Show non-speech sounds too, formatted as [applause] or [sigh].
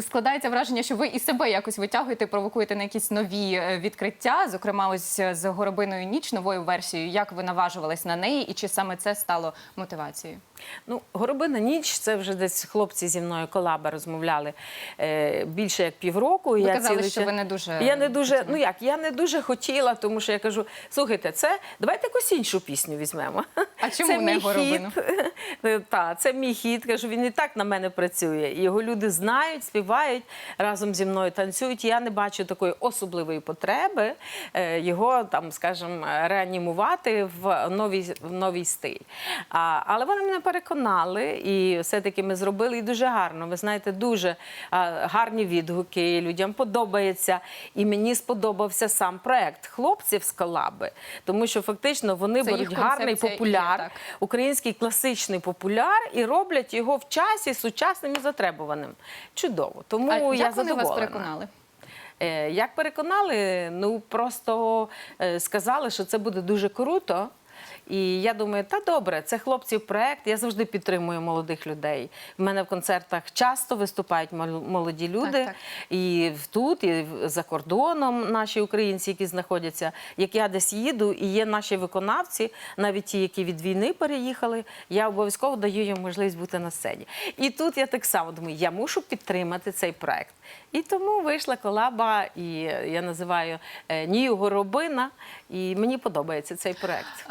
Складається враження, що ви і себе якось витягуєте, провокуєте на якісь нові е, відкриття. Зокрема, ось е, з горобиною ніч новою версією. Як ви наважувались на неї, і чи саме це стало мотивацією? Ну, горобина ніч це вже десь хлопці зі мною колаба розмовляли е, більше як півроку. Ви я казали, цілий що ви не дуже Я не дуже, хотіли. ну як, я не дуже хотіла, тому що я кажу: слухайте, це давайте якусь іншу пісню візьмемо. А чому це не «Горобину»? [laughs] Так, це мій хіт. Кажу, він і так на мене працює. Його люди знають, співають разом зі мною танцюють. Я не бачу такої особливої потреби е, його там, скажімо, реанімувати в новий, в новий стиль. А, але вони мене переконали, і все-таки ми зробили і дуже гарно. Ви знаєте, дуже а, гарні відгуки. Людям подобається. І мені сподобався сам проект хлопців з колаби, тому що фактично вони Це беруть гарний і є, популяр, український класичний популяр і роблять його в часі сучасним і затребуваним. Чудово. Тому а я як вони вас переконали? Е, Як переконали, ну просто е, сказали, що це буде дуже круто. І я думаю, та добре, це хлопців проект. Я завжди підтримую молодих людей. В мене в концертах часто виступають мол- молоді люди, Так, так. і тут, і за кордоном наші українці, які знаходяться. Як я десь їду, і є наші виконавці, навіть ті, які від війни переїхали, я обов'язково даю їм можливість бути на сцені. І тут я так само думаю, я мушу підтримати цей проект. І тому вийшла колаба, і я називаю е, Нію Горобина, і мені подобається цей проект.